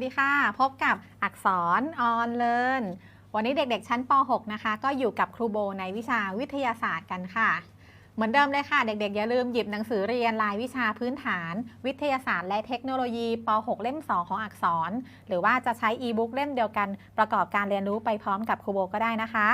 วัสดีค่ะ พบกับอักษรออนเลินวันนี้เด็กๆ ชั้นป .6 นะคะ ก็อยู่กับครูโบในวิชาวิทยาศาสตร์กันค่ะ เหมือนเดิมเลยค่ะ เด็กๆ อย่าลืมหยิบหนังสือเรียนรายวิชาพื้นฐาน วิทยาศาสตร์และเทคโนโลยีป .6 เล่ม 2 ของอักษร หรือว่าจะใช้อีบุ๊กเล่มเดียวกัน ประกอบการเรียนรู้ไปพร้อมกับครูโบก็ได้นะคะ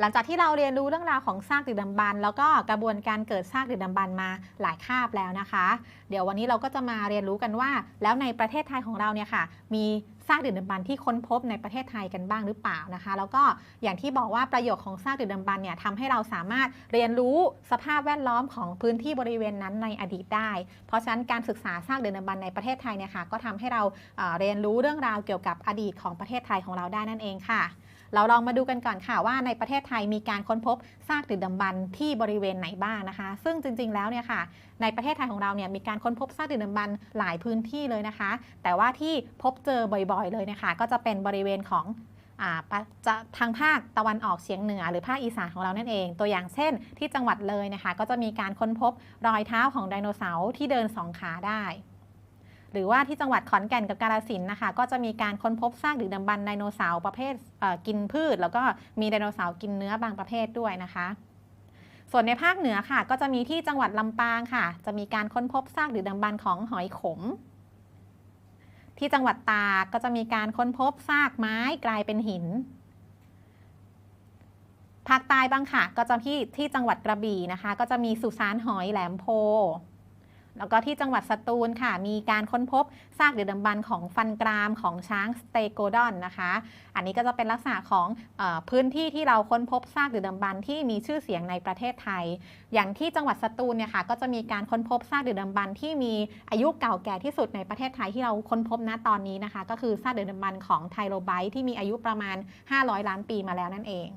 หลังจากที่เราเรียนรู้เรื่องราวของซากดึกดำบรรพ์แล้วก็กระบวนการเกิดซากดึกดำบรรพ์มาหลายคาบแล้วนะคะ เดี๋ยววันนี้เราก็จะมาเรียนรู้กันว่า แล้วในประเทศไทยของเราเนี่ยค่ะ มี ซากดึกดำบรรที่ค้นพบในประเทศไทยกันบ้างหรือเปล่านะคะ แล้วก็อย่างที่บอกว่าประโยชน์ของซากดึกดำบรรเนี่ยทำให้เราสามารถเรียนรู้สภาพแวดล้อมของพื้นที่บริเวณนั้นในอดีตได้ เพราะฉะนั้นการศึกษาซากดึกดำบรรในประเทศไทยเนี่ยค่ะก็ทำให้เราเเรียนรู้เรื่องราวเกี่ยวกับอดีตของประเทศไทยของเราได้นั่นเองค่ะเราลองมาดูกันก่อนค่ะว่าในประเทศไทยมีการค้นพบซากดึกดำบรรที่บริเวณไหนบ้างนะคะ ซึ่งจริงๆแล้วเนี่ยค่ะ ในประเทศไทยของเราเนี่ยมีการค้นพบซากดึกดำบรรหลายพื้นที่เลยนะคะ แต่ว่าที่พบเจอบ่อยๆเลยนะคะ ก็จะเป็นบริเวณของจะทางภาคตะวันออกเฉียงเหนือ หรือภาคอีสานของเรานั่นเอง ตัวอย่างเช่น ที่จังหวัดเลยนะคะ ก็จะมีการค้นพบรอยเท้าของไดโนเสาร์ที่เดินสองขาได้หรือว่าที่จังหวัดขอนแก่นกับกาฬสินธุ์นะคะ ก็จะมีการค้นพบซากดึกดำบรรไดโนเสาร์ประเภทเกินพืช แล้วก็มีไดโนเสาร์กินเนื้อบางประเภทด้วยนะคะ ส่วนในภาคเหนือค่ะ ก็จะมีที่จังหวัดลำปางค่ะ จะมีการค้นพบซากดึกดำบรรของหอยขม ที่จังหวัดตากก็จะมีการค้นพบซากไม้กลายเป็นหิน ภาคใต้บ้างค่ะ ก็จะที่ที่จังหวัดกระบี่นะคะ ก็จะมีสุสานหอยแหลมโพ แล้วก็ที่จังหวัดสตูลค่ะ มีการค้นพบซากดึกดำบรรพ์ของฟันกรามของช้างสเตโกดอนนะคะ อันนี้ก็จะเป็นลักษณะของอพื้นที่ที่เราค้นพบซากดึกดำบรรพ์ที่มีชื่อเสียงในประเทศไทย อย่างที่จังหวัดสตูลเนี่ยค่ะก็จะมีการค้นพบซากดึกดำบรรพ์ที่มีอายุเก่าแก่ที่สุดในประเทศไทยที่เราค้นพบณตอนนี้นะคะ ก็คือซากดึกดำบรรพ์ของไทโรไบต์ที่มีอายุประมาณ 500 ล้านปีมาแล้วนั่นเอง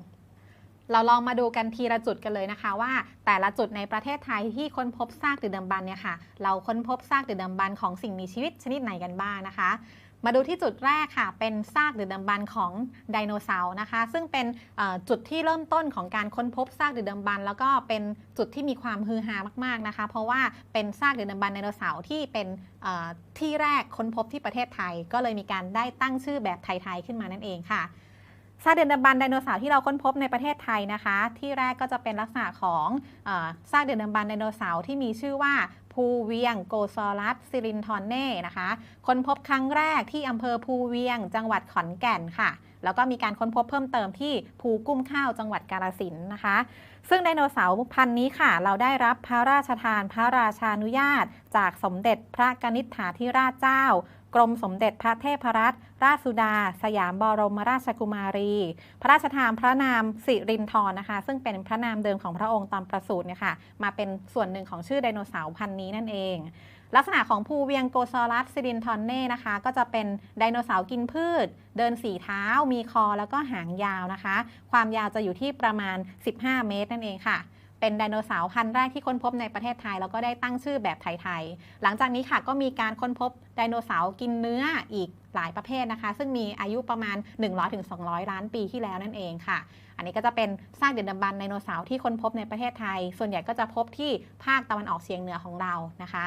เราลองมาดูกันทีละจุดกันเลยนะคะว่า แต่ละจุดในประเทศไทยที่ค้นพบซากดึกดำบรรเนี่ยค่ะ เราค้นพบซากดึกดำบรรของสิ่งมีชีวิตชนิดไหนกันบ้างนะคะ มาดูที่จุดแรกค่ะ เป็นซากดึกดำบรรของไดโนเสาร์นะคะ ซึ่งเป็นจุดที่เริ่มต้นของการค้นพบซากดึกดำบรรแล้วก็เป็นจุดที่มีความฮือฮามากๆนะคะ เพราะว่าเป็นซากดึกดำบรรไดโนเสาร์ที่เป็นที่แรกค้นพบที่ประเทศไทย ก็เลยมีการได้ตั้งชื่อแบบไทยๆขึ้นมานั่นเองค่ะ ซากเดึกดำบรรพ์ไดโนเสาร์ที่เราค้นพบในประเทศไทยนะคะ ที่แรกก็จะเป็นลักษณะของซากเดึกดำบรรพ์ไดโนเสาร์ที่มีชื่อว่าภูเวียงโกซอรัสซิรินทอนเน่นะคะค้นพบครั้งแรกที่อำเภอภูเวียง จังหวัดขอนแก่นค่ะ แล้วก็มีการค้นพบเพิ่มเติมที่ภูกุ้มข้าวจังหวัดกาฬสินนะคะ ซึ่งไดโนเสาร์พันธุ์นี้ค่ะ เราได้รับพระราชทานพระราชานุญาต จากสมเด็จพระกนิษฐาธิราชเจ้า กรมสมเด็จพระเทพรัตนราชสุดา สยามบรมราชกุมารี พระราชทานพระนามสิรินทรนะคะ ซึ่งเป็นพระนามเดิมของพระองค์ตอนประสูติเนี่ยค่ะมาเป็นส่วนหนึ่งของชื่อไดโนเสาร์พันธุ์นี้นั่นเอง ลักษณะของภูเวียงโกซอรัสซิรินทอนเน่นะคะ ก็จะเป็นไดโนเสาร์กินพืช เดินสี่เท้า มีคอแล้วก็หางยาวนะคะ ความยาวจะอยู่ที่ประมาณ 15 เมตรนั่นเองค่ะ เป็นไดโนเสาร์พันธุ์แรกที่ค้นพบในประเทศไทย แล้วก็ได้ตั้งชื่อแบบไทยๆ หลังจากนี้ค่ะก็มีการค้นพบไดโนเสาร์กินเนื้ออีกหลายประเภทนะคะ ซึ่งมีอายุประมาณ 100-200 ล้านปีที่แล้วนั่นเองค่ะ อันนี้ก็จะเป็นซากดึกดำบรรไดโนเสาร์ที่ค้นพบในประเทศไทย ส่วนใหญ่ก็จะพบที่ภาคตะวันออกเฉียงเหนือของเรานะคะ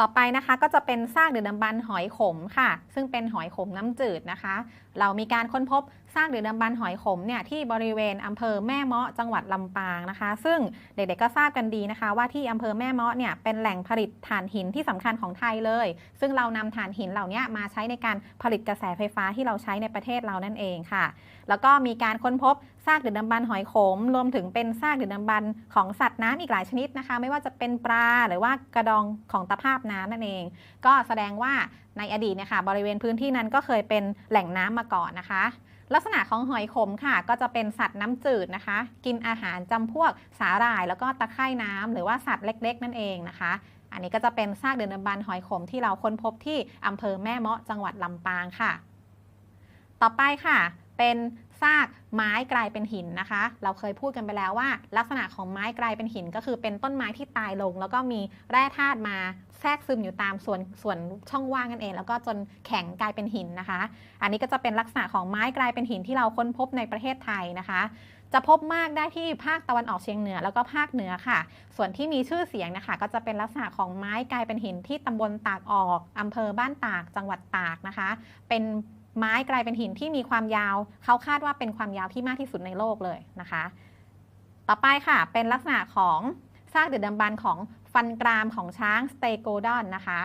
ต่อไปนะคะก็จะเป็นซากดึกดำบรรหอยขมค่ะ ซึ่งเป็นหอยขมน้ำจืดนะคะเรามีการค้นพบซากดึกดำบรรหอยขมเนี่ยที่บริเวณอำเภอแม่เมาะจังหวัดลำปางนะคะ ซึ่งเด็กๆก็ทราบกันดีนะคะ ว่าที่อำเภอแม่เมาะเนี่ยเป็นแหล่งผลิตถ่านหินที่สำคัญของไทยเลย ซึ่งเรานำถ่านหินเหล่านี้มาใช้ในการผลิตกระแสไฟฟ้าที่เราใช้ในประเทศเรานั่นเองค่ะ แล้วก็มีการค้นพบซากดึกดำบรรหอยขม รวมถึงเป็นซากดึกดำบรรของสัตว์น้ำอีกหลายชนิดนะคะ ไม่ว่าจะเป็นปลาหรือว่ากระดองของตะภาพน้ำนั่นเอง ก็แสดงว่า ในอดีตเนี่ยค่ะบริเวณพื้นที่นั้นก็เคยเป็นแหล่งน้ำมาก่อนนะคะ ลักษณะของหอยขมค่ะ ก็จะเป็นสัตว์น้ำจืดนะคะ กินอาหารจำพวกสาหร่าย แล้วก็ตะไคร่น้ำหรือว่าสัตว์เล็ก ๆ นั่นเองนะคะ อันนี้ก็จะเป็นซากดึกดำบรรพ์หอยขมที่เราค้นพบที่อำเภอแม่เมาะจังหวัดลำปางค่ะ ต่อไปค่ะ เป็น ซากไม้กลายเป็นหินนะคะ เราเคยพูดกันไปแล้วว่า ลักษณะของไม้กลายเป็นหิน ก็คือเป็นต้นไม้ที่ตายลง แล้วก็มีแร่ธาตุมาแทรกซึมอยู่ตามส่วนส่วนช่องว่างกันเอง แล้วก็จนแข็งกลายเป็นหินนะคะ อันนี้ก็จะเป็นลักษณะของไม้กลายเป็นหินที่เราค้นพบในประเทศไทยนะคะจะพบมากได้ที่ภาคตะวันออกเฉียงเหนือแล้วก็ภาคเหนือค่ะ ส่วนที่มีชื่อเสียงนะคะ ก็จะเป็นลักษณะของไม้กลายเป็นหินที่ตำบลตากออกอำเภอบ้านตากจังหวัดตากนะคะ เป็น ไม้กลายเป็นหินที่มีความยาว เขาคาดว่าเป็นความยาวที่มากที่สุดในโลกเลยนะคะ ต่อไปค่ะ เป็นลักษณะของซากดึกดำบรรพ์ของฟันกรามของช้างสเตโกดอนนะคะ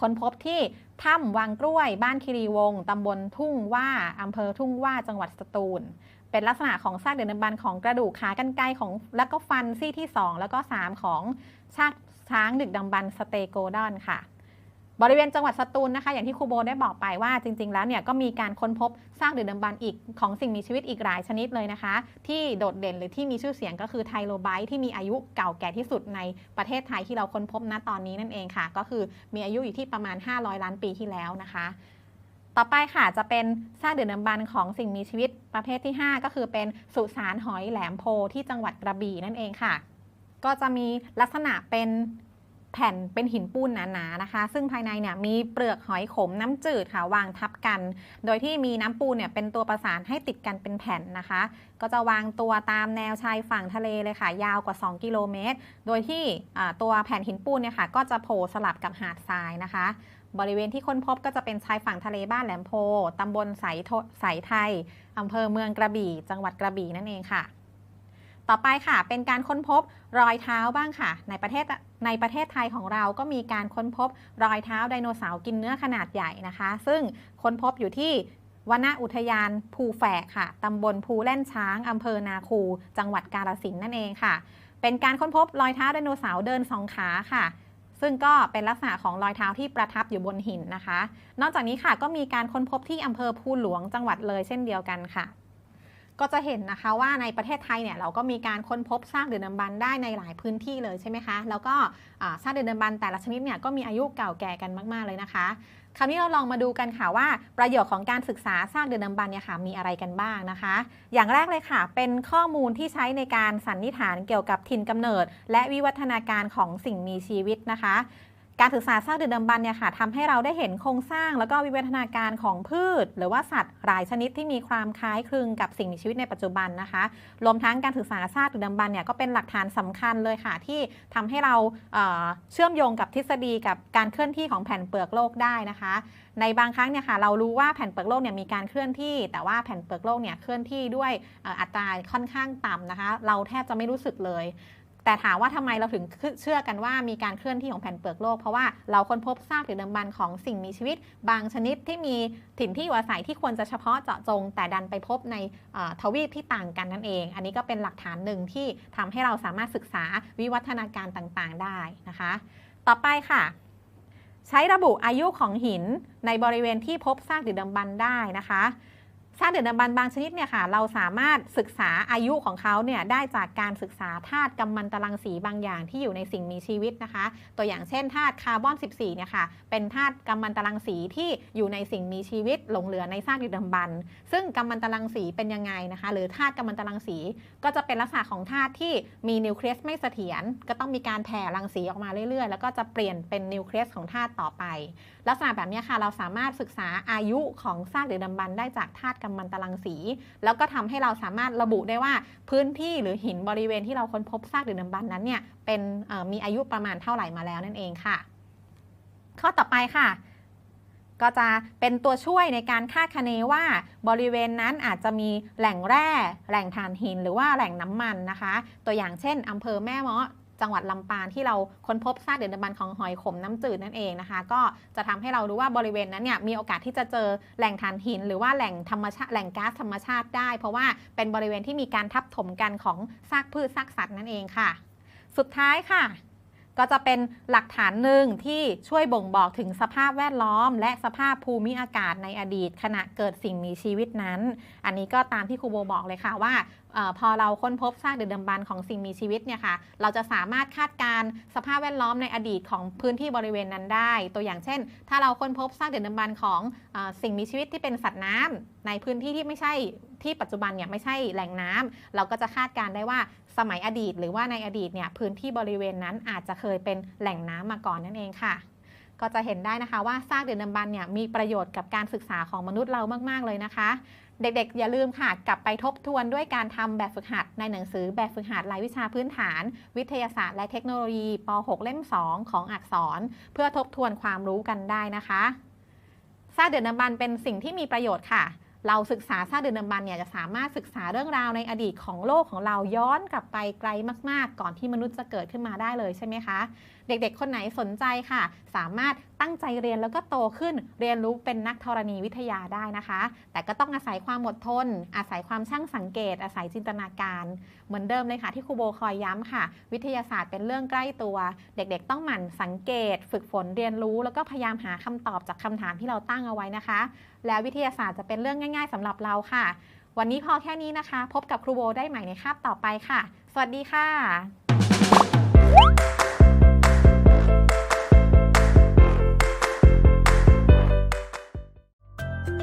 คนพบที่ถ้ำวังกล้วยบ้านคีรีวงศ์ตำบลทุ่งว่าอำเภอทุ่งว่าจังหวัดสตูล เป็นลักษณะของซากดึกดำบรรพ์ของกระดูกขากรรไกรของ แล้วก็ฟันซี่ที่ 2 แล้วก็ 3 ของชากช้างดึกดำบรรพ์สเตโกดอนค่ะ บริเวณจังหวัดสตูลนะคะ อย่างที่ครูโบได้บอกไปว่าจริง ๆ แล้วเนี่ยก็มีการค้นพบซากดึกดำบรรพ์อีกของสิ่งมีชีวิตอีกหลายชนิดเลยนะคะ ที่โดดเด่นหรือที่มีชื่อเสียงก็คือไทโลไบต์ที่มีอายุเก่าแก่ที่สุดในประเทศไทยที่เราค้นพบณตอนนี้นั่นเองค่ะ ก็คือมีอายุอยู่ที่ประมาณ 500 ล้านปีที่แล้วนะคะ ต่อไปค่ะจะเป็นซากดึกดำบรรพ์ของสิ่งมีชีวิตประเภทที่ 5 ก็คือเป็นสุสานหอยแหลมโพที่จังหวัดกระบี่นั่นเองค่ะ ก็จะมีลักษณะเป็น แผ่นเป็นหินปูนหนาๆนะคะ ซึ่งภายในเนี่ยมีเปลือกหอยขมน้ำจืดค่ะวางทับกัน โดยที่มีน้ำปูนเนี่ยเป็นตัวประสานให้ติดกันเป็นแผ่นนะคะ ก็จะวางตัวตามแนวชายฝั่งทะเลเลยค่ะ ยาวกว่า 2 กิโลเมตร โดยที่ตัวแผ่นหินปูนเนี่ยค่ะก็จะโผล่สลับกับหาดทรายนะคะบริเวณที่ค้นพบก็จะเป็นชายฝั่งทะเลบ้านแหลมโพตำบลสายสายไทย อำเภอเมืองกระบี่ จังหวัดกระบี่นั่นเองค่ะ ต่อไปค่ะ เป็นการค้นพบรอยเท้าบ้างค่ะ ในประเทศในประเทศไทยของเราก็มีการค้นพบรอยเท้าไดโนเสาร์กินเนื้อขนาดใหญ่นะคะ ซึ่งค้นพบอยู่ที่วนอุทยานภูแฝกค่ะ ตำบลภูแล่นช้าง อำเภอนาคู จังหวัดกาฬสินนั่นเองค่ะ เป็นการค้นพบรอยเท้าไดโนเสาร์เดินสองขาค่ะ ซึ่งก็เป็นลักษณะของรอยเท้าที่ประทับอยู่บนหินนะคะ นอกจากนี้ค่ะก็มีการค้นพบที่อำเภอภูหลวงจังหวัดเลยเช่นเดียวกันค่ะ ก็จะเห็นนะคะว่าในประเทศไทยเนี่ยเราก็มีการค้นพบซากดึกดำบรรพ์ได้ในหลายพื้นที่เลยใช่ไหมคะ แล้วก็อ่าซากดึกดำบรรพ์แต่ละชนิดเนี่ยก็มีอายุเก่าแก่กันมากๆเลยนะคะ คราวนี้เราลองมาดูกันค่ะว่าประโยชน์ของการศึกษาซากดึกดำบรรพ์เนี่ยค่ะมีอะไรกันบ้างนะคะ อย่างแรกเลยค่ะ เป็นข้อมูลที่ใช้ในการสันนิษฐานเกี่ยวกับถิ่นกำเนิด และวิวัฒนาการของสิ่งมีชีวิตนะคะ การศึกษาซากดึกดำบรรพ์เนี่ยค่ะทำให้เราได้เห็นโครงสร้างแล้วก็วิวัฒนาการของพืช หรือว่าสัตว์หลายชนิดที่มีความคล้ายคลึงกับสิ่งมีชีวิตในปัจจุบันนะคะรวมทั้งการศึกษาซากดึกดำบรรพ์เนี่ยก็เป็นหลักฐานสำคัญเลยค่ะ ที่ทำให้เราเเชื่อมโยงกับทฤษฎีกับการเคลื่อนที่ของแผ่นเปลือกโลกได้นะคะ ในบางครั้งเนี่ยค่ะเรารู้ว่าแผ่นเปลือกโลกเนี่ยมีการเคลื่อนที่ แต่ว่าแผ่นเปลือกโลกเนี่ยเคลื่อนที่ด้วยอัตราค่อนข้างต่ำนะคะ เราแทบจะไม่รู้สึกเลย แต่ถามว่าทำไมเราถึงเชื่อกันว่ามีการเคลื่อนที่ของแผ่นเปลือกโลก เพราะว่าเราค้นพบซากดึกดำบรรพ์ของสิ่งมีชีวิต บางชนิดที่มีถิ่นที่อยู่อาศัยที่ควรจะเฉพาะเจาะจง แต่ดันไปพบในทวีปที่ต่างกันนั่นเอง อันนี้ก็เป็นหลักฐานหนึ่งที่ทำให้เราสามารถศึกษาวิวัฒนาการต่างๆได้นะคะ ต่อไปค่ะใช้ระบุอายุของหินในบริเวณที่พบซากดึกดำบรรได้นะคะ ซากดึกดำบรรบางชนิดเนี่ยค่ะเราสามารถศึกษาอายุของเขาเนี่ยได้จากการศึกษาธาตุกัมมันตรังสีบางอย่างที่อยู่ในสิ่งมีชีวิตนะคะ ตัวอย่างเช่นธาตุคาร์บอน 14 เนี่ยค่ะเป็นธาตุกัมมันตรังสีที่อยู่ในสิ่งมีชีวิตหลงเหลือในซากดึกดำบรรซึ่งกัมมันตรังสีเป็นยังไงนะคะ หรือธาตุกัมมันตรังสีก็จะเป็นลักษณะของธาตุที่มีนิวเคลียสไม่เสถียรก็ต้องมีการแผ่รังสีออกมาเรื่อยๆ แล้วก็จะเปลี่ยนเป็นนิวเคลียสของธาตุต่อไป ลักษณะแบบนี้ค่ะเราสามารถศึกษาอายุของซากดึกดำบรรได้จากธาตุกัมมันตรังสี แล้วก็ทำให้เราสามารถระบุได้ว่าพื้นที่หรือหินบริเวณที่เราค้นพบซากดึกดำบรรนั้นเนี่ยเป็นมีอายุประมาณเท่าไหร่มาแล้วนั่นเองค่ะ ข้อต่อไปค่ะก็จะเป็นตัวช่วยในการคาดคะเนว่าบริเวณนั้นอาจจะมีแหล่งแร่ แหล่งถ่านหิน หรือว่าแหล่งน้ำมันนะคะ ตัวอย่างเช่นอำเภอแม่เมาะ จังหวัดลำปางที่เราค้นพบซากเดือดบันของหอยขมน้ำจืดนั่นเองนะคะ ก็จะทำให้เรารู้ว่าบริเวณนั้นเนี่ยมีโอกาสที่จะเจอแหล่งถ่านหิน หรือว่าแหล่งธรรมชาติแหล่งก๊าซธรรมชาติได้ เพราะว่าเป็นบริเวณที่มีการทับถมกันของซากพืชซากสัตว์นั่นเองค่ะ สุดท้ายค่ะ ก็จะเป็นหลักฐานหนึ่งที่ช่วยบ่งบอกถึงสภาพแวดล้อม และสภาพภูมิอากาศในอดีต ขณะเกิดสิ่งมีชีวิตนั้น อันนี้ก็ตามที่ครูโบบอกเลยค่ะว่าออพอเราค้นพบซากดึกดำบรรพ์ของสิ่งมีชีวิตเนี่ยค่ะ เราจะสามารถคาดการสภาพแวดล้อมในอดีตของพื้นที่บริเวณนั้นได้ ตัวอย่างเช่น ถ้าเราค้นพบซากดึกดำบรรพ์ของออสิ่งมีชีวิตที่เป็นสัตว์น้ำในพื้นที่ที่ไม่ใช่ที่ปัจจุบันเนี่ยไม่ใช่แหล่งน้ำเราก็จะคาดการได้ว่า สมัยอดีต หรือว่าในอดีตเนี่ยพื้นที่บริเวณนั้นอาจจะเคยเป็นแหล่งน้ำมาก่อนนั่นเองค่ะ ก็จะเห็นได้นะคะว่าซากดึกดำบรรพ์เนี่ยมีประโยชน์กับการศึกษาของมนุษย์เรามากๆเลยนะคะ เด็กๆ อย่าลืมค่ะ กลับไปทบทวนด้วยการทำแบบฝึกหัดในหนังสือแบบฝึกหัดรายวิชาพื้นฐาน วิทยาศาสตร์และเทคโนโลยีป .6 เล่ม 2 ของอักษร เพื่อทบทวนความรู้กันได้นะคะซากเดือนดำบรรพ์เป็นสิ่งที่มีประโยชน์ค่ะ เราศึกษาซากเดือนดำบรรเนี่ยจะสามารถศึกษาเรื่องราวในอดีตของโลกของเราย้อนกลับไปไกลมาก ๆ ก่อนที่มนุษย์จะเกิดขึ้นมาได้เลยใช่ไหมคะเด็กๆ คนไหนสนใจค่ะ สามารถตั้งใจเรียนแล้วก็โตขึ้น เรียนรู้เป็นนักธรณีวิทยาได้นะคะ แต่ก็ต้องอาศัยความอดทน อาศัยความช่างสังเกต อาศัยจินตนาการ เหมือนเดิมเลยค่ะที่ครูโบคอยย้ำค่ะ วิทยาศาสตร์เป็นเรื่องใกล้ตัว เด็กๆ ต้องหมั่นสังเกต ฝึกฝนเรียนรู้ แล้วก็พยายามหาคำตอบจากคำถามที่เราตั้งเอาไว้นะคะ แล้ววิทยาศาสตร์จะเป็นเรื่องง่าย ๆสำหรับเราค่ะ วันนี้พอแค่นี้นะคะ พบกับครูโบได้ใหม่ในคาบต่อไปค่ะ สวัสดีค่ะ